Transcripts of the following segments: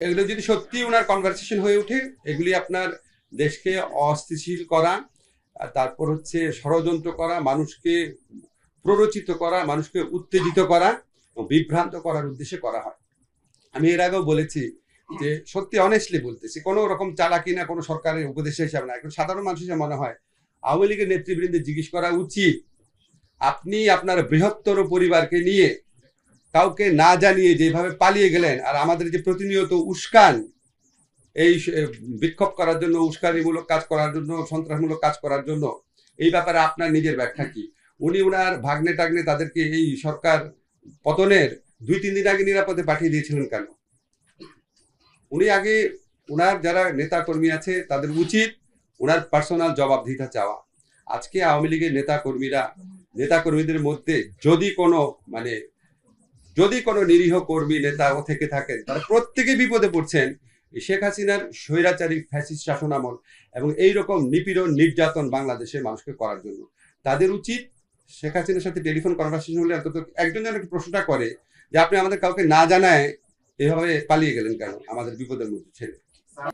এগুলো যদি সত্যি ওনার কনভারসেশন হয়ে ওঠে, এগুলি আপনার দেশকে অস্থিতিশীল করা তারপর হচ্ছে ষড়যন্ত্র করা, মানুষকে প্ররোচিত করা, মানুষকে উত্তেজিত করা বিভ্রান্ত করার উদ্দেশ্যে করা হয়। আমি এর আগেও বলেছি যে সত্যি অনেস্টলি বলতেছি, কোনো রকম চালাকি না, কোনো সরকারের উপদেশ হিসাবে না। এখন সাধারণ মানুষ হিসেবে মনে হয়, আওয়ামী লীগের নেতৃবৃন্দে জিজ্ঞেস করা উচিত, আপনি আপনার বৃহত্তর পরিবারকে নিয়ে কাউকে না জানিয়ে যেভাবে পালিয়ে গেলেন আর আমাদের যে প্রতিনিয়ত উস্কান, এই বিক্ষোভ করার জন্য, উস্কানিমূলক কাজ করার জন্য, সন্ত্রাসমূলক কাজ করার জন্য, এই ব্যাপারে আপনার নিজের ব্যাখ্যা কি? উনি ওনার ভাগ্নে টাগ্নে তাদেরকে এই সরকার পতনের দুই, তিন দিন আগে নিরাপদে পাঠিয়ে দিয়েছিলেন কেন? উনি আগে ওনার যারা নেতা কর্মী আছে, তাদের উচিত ওনার পার্সোনাল জবাবদিহিতা চাওয়া। আজকে আওয়ামী লীগের নেতা কর্মীরা নেতা কর্মীদের মধ্যে যদি কোনো মানে যদি কোনো নিরীহ কর্মী, নেতা ও থেকে থাকেন, তারা প্রত্যেকে বিপদে পড়ছেন। শেখ হাসিনার স্বৈরাচারী ফ্যাসিস্ট শাসনামল এবং এই রকম নিপীড়ন, নির্যাতন বাংলাদেশের মানুষকে করার জন্য। তাদের উচিত শেখ হাসিনার সাথে টেলিফোন কনভারসেশন হলে অন্তত একজন যেন প্রশ্নটা করে যে আপনি আমাদের কাউকে না জানায় এভাবে পালিয়ে গেলেন কেন? আমাদের বিপদের মধ্যে ছেড়ে।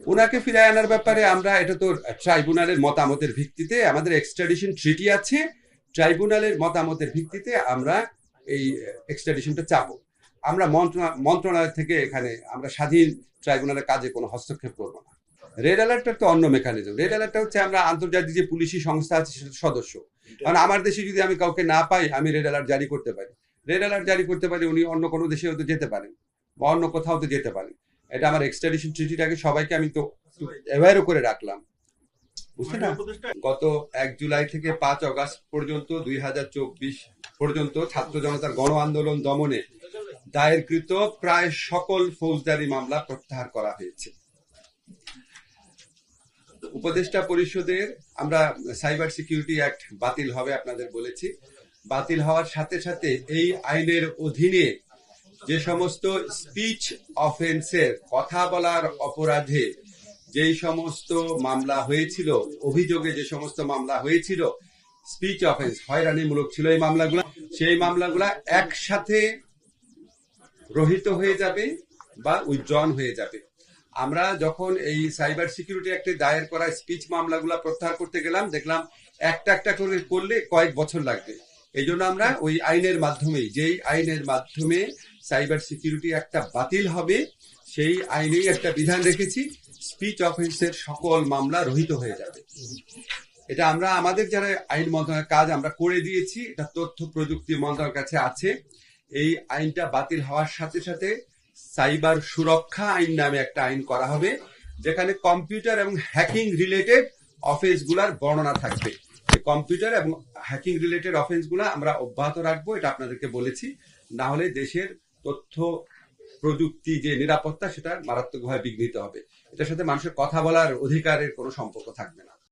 ওনাকে ফিরে আনার ব্যাপারে আমরা, এটা তো ট্রাইব্যুনালের মতামতের ভিত্তিতে, আমাদের এক্সট্রাডিশন ট্রিটি আছে। ট্রাইব্যুনালের মতামতের ভিত্তিতে আমরা এই এক্সট্রাডিশনটা চাবো। আমরা মন্ত্রণালয় থেকে এখানে আমরা স্বাধীন ট্রাইব্যুনালের কাজে কোনো হস্তক্ষেপ করব না। রেড অ্যালার্টটা তো অন্য মেকানিজম রেড অ্যালার্টটা হচ্ছে আমরা আন্তর্জাতিক যে পুলিশি সংস্থা আছে সেটার সদস্য। কারণ আমার দেশে যদি আমি কাউকে না পাই, আমি রেড অ্যালার্ট জারি করতে পারি। রেড অ্যালার্ট জারি করতে পারি, উনি অন্য কোনো দেশে হয়তো যেতে পারেন বা অন্য কোথাও তো যেতে পারেন। এটা আমার এক্সট্রাডিশন ট্রিটিটাকে সবাইকে আমি তো অ্যাওয়ারও করে রাখলাম। বুঝতে গত এক জুলাই থেকে পাঁচ অগস্ট পর্যন্ত দুই হাজার চব্বিশ পর্যন্ত ছাত্র জনতার গণ আন্দোলন দমনে দায়েরকৃত প্রায় সকল ফৌজদারি মামলা প্রত্যাহার করা হয়েছে। উপদেষ্টা পরিষদের আমরা সাইবার সিকিউরিটি অ্যাক্ট বাতিল হবে আপনাদের বলেছি। বাতিল হওয়ার সাথে সাথে এই আইনের অধীনে যে সমস্ত স্পিচ অফেন্সের কথা বলার অপরাধে যেই সমস্ত মামলা হয়েছিল, অভিযোগে যে সমস্ত মামলা হয়েছিল স্পিচ অফেন্স হয়রানিমূলক ছিল এই মামলাগুলো। সেই মামলাগুলা একসাথে রহিত হয়ে যাবে বা উইথড্রন হয়ে যাবে। আমরা যখন এই সাইবার সিকিউরিটি অ্যাক্টে দায়ের করা স্পিচ মামলাগুলা প্রত্যাহার করতে গেলাম, দেখলাম একটা একটা করে করলে কয়েক বছর লাগবে। এই জন্য আমরা ওই আইনের মাধ্যমে যেই আইনের মাধ্যমে সাইবার সিকিউরিটি একটা বাতিল হবে, সেই আইনেই একটা বিধান রেখেছি স্পিচ অফেন্সের সকল মামলা রহিত হয়ে যাবে। এটা আমরা আমাদের যারা আইন মন্ত্রণালয়ের কাজ আমরা করে দিয়েছি, এটা তথ্য প্রযুক্তি মন্ত্রণালয়ের কাছে আছে। এই আইনটা বাতিল হওয়ার সাথে সাথে সাইবার সুরক্ষা আইন নামে একটা আইন করা হবে, যেখানে কম্পিউটার এবং হ্যাকিং রিলেটেড অফেন্সগুলার বর্ণনা থাকবে। কম্পিউটার এবং হ্যাকিং রিলেটেড অফেন্সগুলা আমরা অব্যাহত রাখব, এটা আপনাদেরকে বলেছি। না হলে দেশের তথ্য, প্রযুক্তি যে নিরাপত্তা, সেটা মারাত্মকভাবে বিঘ্নিত হবে। এটার সাথে মানুষের কথা বলার অধিকারের কোনো সম্পর্ক থাকবে না।